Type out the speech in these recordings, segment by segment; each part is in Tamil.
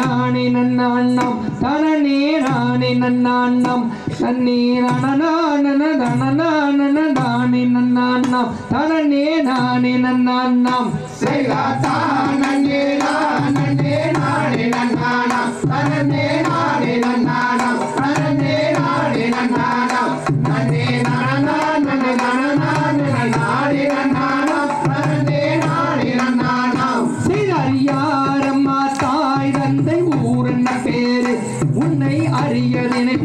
நானே நன்னாண்ணம் தனனே நானே நன்னாண்ணம் தன்னே நனநானன நானே நன்னாண்ணம் தனனே நானே நன்னாண்ணம் செய்தானே நானே நானே நன்னானம் தனனே நானே நன்னானம் தனனே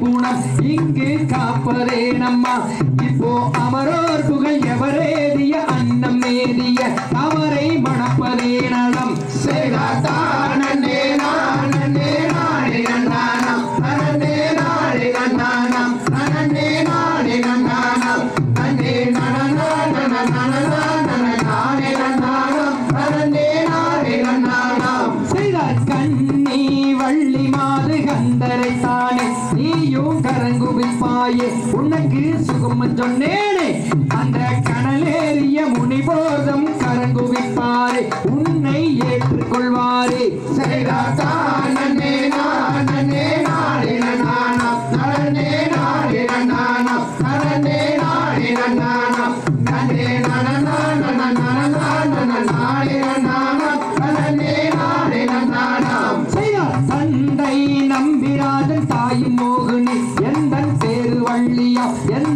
குணம் இங்கு காப்பதே நம்மா. இப்போ அமரோர் புகழ் எவரேதிய கரங்குவிப்பாயே உனக்கு சுகம் சொன்னேனே. அந்த கடலேறிய முனிபோதம் கரங்குவிப்பாரே உன்னை ஏற்றுக்கொள்வாரே. செய்தானே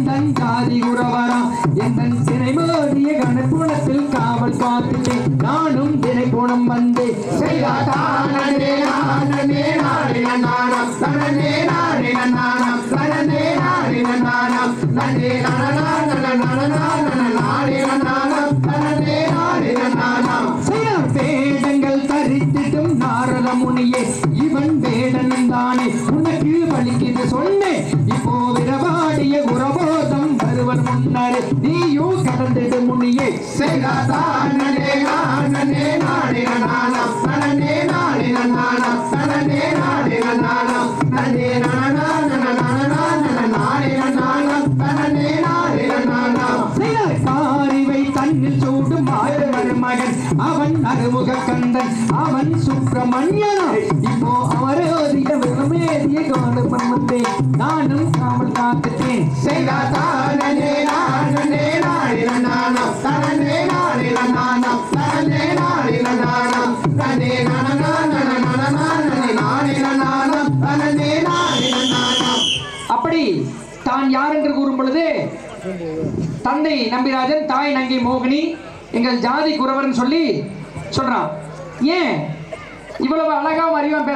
எந்தன் ஜாதி உறவரா? எந்தன் தினை மோதிய கணக்குணத்தில் காவல் காத்துட்டேன் நானும் திரை குணம் வந்தேன் வேடங்கள் தரித்திட்டும் நாரத முனியே இவன் வேடன் தானே உனக்கு வலிக்கு அவன் அருமுக கந்தன் அவன் சுப்பிரமணியனா. இப்போ அவரோதிய விரமேதிய கவனம் வந்தேன் நானும் காவல் காத்துட்டேன். தான் யார் என்று கூறும் பொழுது தந்தை நம்பிராஜன் தாய் நங்கை மோகினி எங்கள் ஜாதி குறவர்னு சொல்லி சொல்றான். ஏன்? இவ்வளவு அழகா அறிவா